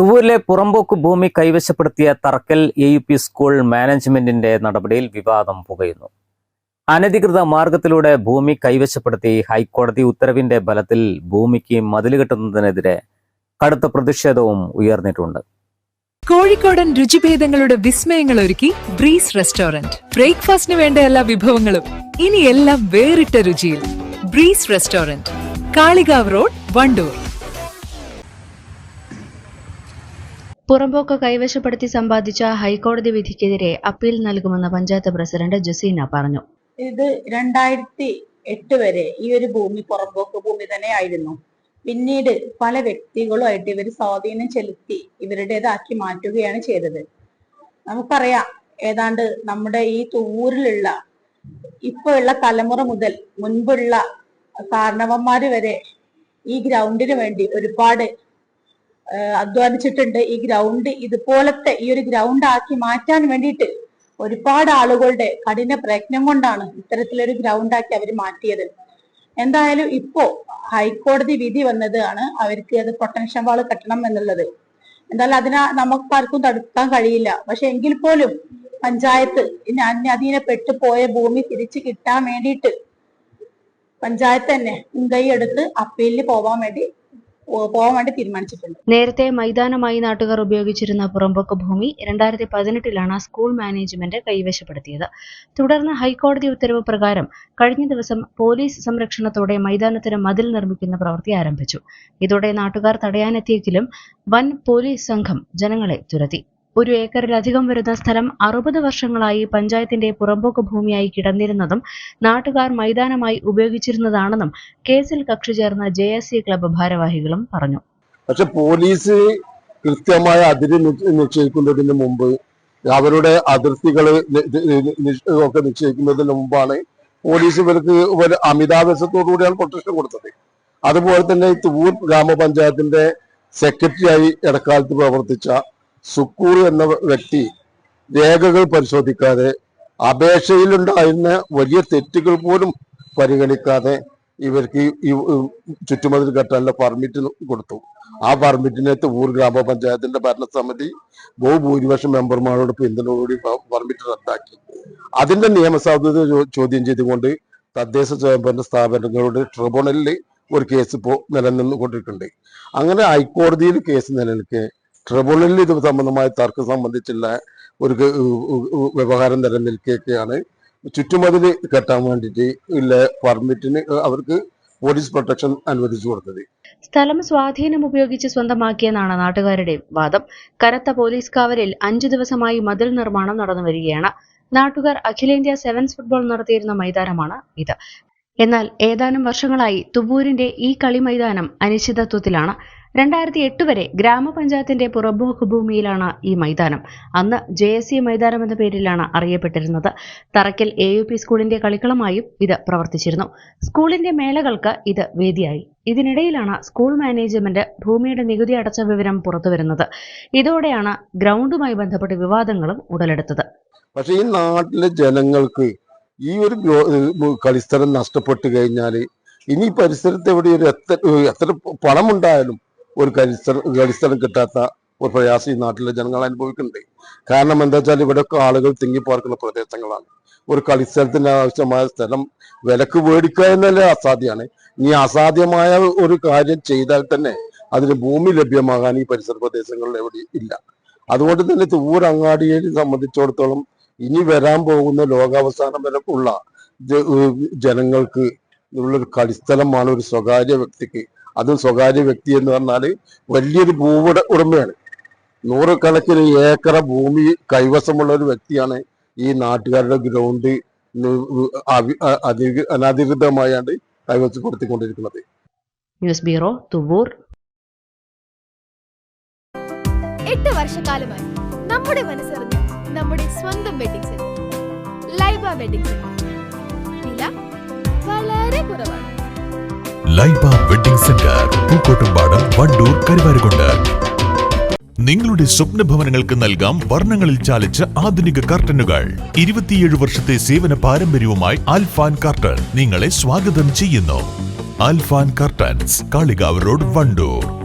തുവൂരിലെ പുറമ്പോക്ക് ഭൂമി കൈവശപ്പെടുത്തിയ Tharakkal A U P school മാനേജ്മെന്റിന്റെ നടപടിയിൽ വിവാദം പുകയുന്നു. അനധികൃത മാർഗത്തിലൂടെ ഭൂമി കൈവശപ്പെടുത്തി ഹൈക്കോടതി ഉത്തരവിന്റെ ബലത്തിൽ ഭൂമിക്ക് മതിൽ കെട്ടുന്നതിനെതിരെ കടുത്ത പ്രതിഷേധവും ഉയർന്നിട്ടുണ്ട്. കോഴിക്കോടൻ രുചിഭേദങ്ങളുടെ വിസ്മയങ്ങൾ ഒരുക്കി ബ്രീസ് റെസ്റ്റോറന്റ്. ബ്രേക്ക്ഫാസ്റ്റിന് വേണ്ട എല്ലാ വിഭവങ്ങളും ഇനി എല്ലാം വേറിട്ട രുചിയിൽ. Breeze restaurant. Kalikavu road Wandoor. പുറമ്പോക്ക് കൈവശപ്പെടുത്തി സമ്പാദിച്ച ഹൈക്കോടതി വിധിക്കെതിരെ അപ്പീൽ നൽകുമെന്ന് പഞ്ചായത്ത് പ്രസിഡന്റ് ജസീന പറഞ്ഞു. ഇത് രണ്ടായിരത്തി എട്ട് വരെ ഈ ഒരു ഭൂമി പുറമ്പോക്ക് ഭൂമി തന്നെ ആയിരുന്നു പിന്നീട് പല വ്യക്തികളുമായിട്ട് ഇവർ സ്വാധീനം ചെലുത്തി ഇവരുടേതാക്കി മാറ്റുകയാണ് ചെയ്തത്. നമുക്കറിയാം ഏതാണ്ട് നമ്മുടെ ഈ തൂരിലുള്ള ഇപ്പോഴുള്ള തലമുറ മുതൽ മുൻപുള്ള കാരണവന്മാര് വരെ ഈ ഗ്രൗണ്ടിന് വേണ്ടി ഒരുപാട് അധ്വാനിച്ചിട്ടുണ്ട്. ഈ ഗ്രൗണ്ട് ഇതുപോലത്തെ ഈ ഒരു ഗ്രൗണ്ട് ആക്കി മാറ്റാൻ വേണ്ടിയിട്ട് ഒരുപാട് ആളുകളുടെ കഠിന പ്രയത്നം കൊണ്ടാണ് ഇത്തരത്തിലൊരു ഗ്രൗണ്ട് ആക്കി അവർ മാറ്റിയത്. എന്തായാലും ഇപ്പോ ഹൈക്കോടതി വിധി വന്നതാണ് അവർക്ക് അത് പൊട്ടൻഷ്യൽ വാൾ കെട്ടണം എന്നുള്ളത്. എന്തായാലും അതിനെ നമുക്കാർക്കും തടുക്കാൻ കഴിയില്ല. പക്ഷെ എങ്കിൽ പോലും പഞ്ചായത്ത് ഇനി അന്യാധീനപ്പെട്ടു പോയ ഭൂമി തിരിച്ചു കിട്ടാൻ വേണ്ടിയിട്ട് പഞ്ചായത്ത് തന്നെ മുൻകൈ എടുത്ത് അപ്പീലിന് പോവാൻ വേണ്ടി പോ- പോവാൻ വേണ്ടി തീരുമാനിച്ചിട്ടുണ്ട്. നേരത്തെ മൈതാനമായി നാട്ടുകാർ ഉപയോഗിച്ചിരുന്ന പുറമ്പോക്ക് ഭൂമി രണ്ടായിരത്തി പതിനെട്ടിലാണ് സ്കൂൾ മാനേജ്മെന്റ് കൈവശപ്പെടുത്തിയത്. തുടർന്ന് ഹൈക്കോടതി ഉത്തരവ് പ്രകാരം കഴിഞ്ഞ ദിവസം പോലീസ് സംരക്ഷണത്തോടെ മൈതാനത്തിന് മതിൽ നിർമ്മിക്കുന്ന പ്രവൃത്തി ആരംഭിച്ചു. ഇതോടെ നാട്ടുകാർ തടയാനെത്തിയെങ്കിലും വൻ പോലീസ് സംഘം ജനങ്ങളെ തുരത്തി. ഒരു ഏക്കറിലധികം വരുന്ന സ്ഥലം അറുപത് വർഷങ്ങളായി പഞ്ചായത്തിന്റെ പുറമ്പോക്ക് ഭൂമിയായി കിടന്നിരുന്നതും നാട്ടുകാർ മൈതാനമായി ഉപയോഗിച്ചിരുന്നതാണെന്നും കേസിൽ കക്ഷി ചേർന്ന ജെ ക്ലബ്ബ് ഭാരവാഹികളും പറഞ്ഞു. പക്ഷെ പോലീസ് കൃത്യമായ അതിര് നിശ്ചയിക്കുന്നതിന് മുമ്പ് അവരുടെ അതിർത്തികൾ ഒക്കെ നിശ്ചയിക്കുന്നതിന് മുമ്പാണ് പോലീസ് ഇവർക്ക് അമിതാവേശത്തോടുകൂടിയാണ് പ്രൊട്ടക്ഷൻ കൊടുത്തത്. അതുപോലെ തന്നെ തൂർ ഗ്രാമപഞ്ചായത്തിന്റെ സെക്രട്ടറിയായി ഇടക്കാലത്ത് പ്രവർത്തിച്ച സുക്കൂർ എന്ന വ്യക്തി രേഖകൾ പരിശോധിക്കാതെ അപേക്ഷയിലുണ്ടായിരുന്ന വലിയ തെറ്റുകൾ പോലും പരിഗണിക്കാതെ ഇവർക്ക് ഈ ചുറ്റുമതിൽ കെട്ടാനുള്ള പെർമിറ്റ് കൊടുത്തു. ആ പെർമിറ്റിനകത്ത് ഊർ ഗ്രാമപഞ്ചായത്തിന്റെ ഭരണസമിതി ബഹുഭൂരിപക്ഷം മെമ്പർമാരോട് പിന്തുണയോടുകൂടി പെർമിറ്റ് റദ്ദാക്കി. അതിന്റെ നിയമസാധുത ചോദ്യം ചെയ്തുകൊണ്ട് തദ്ദേശ സ്വയംഭരണ സ്ഥാപനങ്ങളുടെ ട്രിബ്യൂണലിൽ ഒരു കേസ് ഇപ്പോൾ നിലനിന്നുകൊണ്ടിരിക്കുന്നുണ്ട്. അങ്ങനെ ഹൈക്കോടതിയിൽ കേസ് നിലനിൽക്കെ ട്രിബ്യൂണലിൽ ഇത് സംബന്ധമായ തർക്കം സംബന്ധിച്ചുള്ള ഒരു വ്യവഹാരം നിലനിൽക്കുകയാണ് ചുറ്റുമതിൽ കെട്ടാൻ വേണ്ടിയിട്ട് ഉള്ള പെർമിറ്റിന് അവർക്ക് പോലീസ് പ്രൊട്ടക്ഷൻ അനുവദിച്ചു കൊടുത്തത്. സ്ഥലം സ്വാധീനം ഉപയോഗിച്ച് സ്വന്തമാക്കിയെന്നാണ് നാട്ടുകാരുടെ വാദം. കനത്ത പോലീസ് കാവലിൽ അഞ്ചു ദിവസമായി മതിൽ നിർമ്മാണം നടന്നു വരികയാണ്. നാട്ടുകാർ അഖിലേന്ത്യാ സെവൻസ് ഫുട്ബോൾ നടത്തിയിരുന്ന മൈതാനമാണ് ഇത്. എന്നാൽ ഏതാനും വർഷങ്ങളായി തുവൂരിന്റെ ഈ കളി മൈതാനം അനിശ്ചിതത്വത്തിലാണ്. രണ്ടായിരത്തി എട്ട് വരെ ഗ്രാമപഞ്ചായത്തിന്റെ പുറമ്പോക്ക് ഭൂമിയിലാണ് ഈ മൈതാനം. അന്ന് ജെ എസ് സി മൈതാനം എന്ന പേരിലാണ് അറിയപ്പെട്ടിരുന്നത്. തറക്കൽ എ യു പി സ്കൂളിന്റെ കളിക്കളമായും ഇത് പ്രവർത്തിച്ചിരുന്നു. സ്കൂളിന്റെ മേളകൾക്ക് ഇത് വേദിയായി. ഇതിനിടയിലാണ് സ്കൂൾ മാനേജ്മെന്റ് ഭൂമിയുടെ നികുതി അടച്ച വിവരം പുറത്തുവരുന്നത്. ഇതോടെയാണ് ഗ്രൗണ്ടുമായി ബന്ധപ്പെട്ട് വിവാദങ്ങളും ഉടലെടുത്തത്. പക്ഷേ ഈ നാട്ടിലെ ജനങ്ങൾക്ക് ഈ ഒരു കളിസ്ഥലം നഷ്ടപ്പെട്ടു കഴിഞ്ഞാൽ ഇനി പരിസരത്ത് എവിടെ ഒരു എത്ര എത്ര പണം ഉണ്ടായാലും ഒരു കരിസ്ഥലം കരിസ്ഥലം കിട്ടാത്ത ഒരു പ്രയാസം ഈ നാട്ടിലെ ജനങ്ങൾ അനുഭവിക്കുന്നുണ്ട്. കാരണം എന്താ വെച്ചാൽ ഇവിടെയൊക്കെ ആളുകൾ തിങ്ങിപ്പാർക്കുന്ന പ്രദേശങ്ങളാണ്. ഒരു കളിസ്ഥലത്തിന് ആവശ്യമായ സ്ഥലം വിലക്ക് മേടിക്കുക എന്നല്ലേ അസാധ്യമാണ്. ഇനി അസാധ്യമായ ഒരു കാര്യം ചെയ്താൽ തന്നെ അതിന് ഭൂമി ലഭ്യമാകാൻ ഈ പരിസര പ്രദേശങ്ങളിൽ എവിടെ ഇല്ല. അതുകൊണ്ട് തന്നെ തൂരങ്ങാടിയെ സംബന്ധിച്ചിടത്തോളം ഇനി വരാൻ പോകുന്ന ലോകാവസാനം വരെ ഉള്ള ജ- ഏഹ് ജനങ്ങൾക്ക് ഉള്ളൊരു കളിസ്ഥലമാണ് ഒരു സ്വകാര്യ വ്യക്തിക്ക് അതും സ്വകാര്യ വ്യക്തി എന്ന് പറഞ്ഞാൽ വലിയൊരു ഭൂ ഉടമയാണ്. നൂറുകണക്കിന് ഏക്കറ ഭൂമി കൈവശമുള്ള ഒരു വ്യക്തിയാണ് ഈ നാട്ടുകാരുടെ ഗ്രൗണ്ട് അനധികൃതമായാണ്ട് കൈവശം കൊടുത്തിക്കൊണ്ടിരിക്കുന്നത് ന്യൂസ് ബ്യൂറോ തുവൂർ എട്ട് വർഷക്കാലമായി നമ്മുടെ മനസ്സറിഞ്ഞ നമ്മുടെ സ്വന്തം wedding centre Laiba wedding centre വില വളരെ കുറവാണ്. Laiba wedding centre Pookkottumpadam Wandoor Karuvarakundu. നിങ്ങളുടെ സ്വപ്ന ഭവനങ്ങൾക്ക് നൽകാം വർണങ്ങളിൽ ചാലിച്ച ആധുനിക കർട്ടനുകൾ. ഇരുപത്തിയേഴ് വർഷത്തെ സേവന പാരമ്പര്യവുമായി ആൽഫാൻ കർട്ടൻ നിങ്ങളെ സ്വാഗതം ചെയ്യുന്നു. Alfan curtains Kalikavu road Wandoor.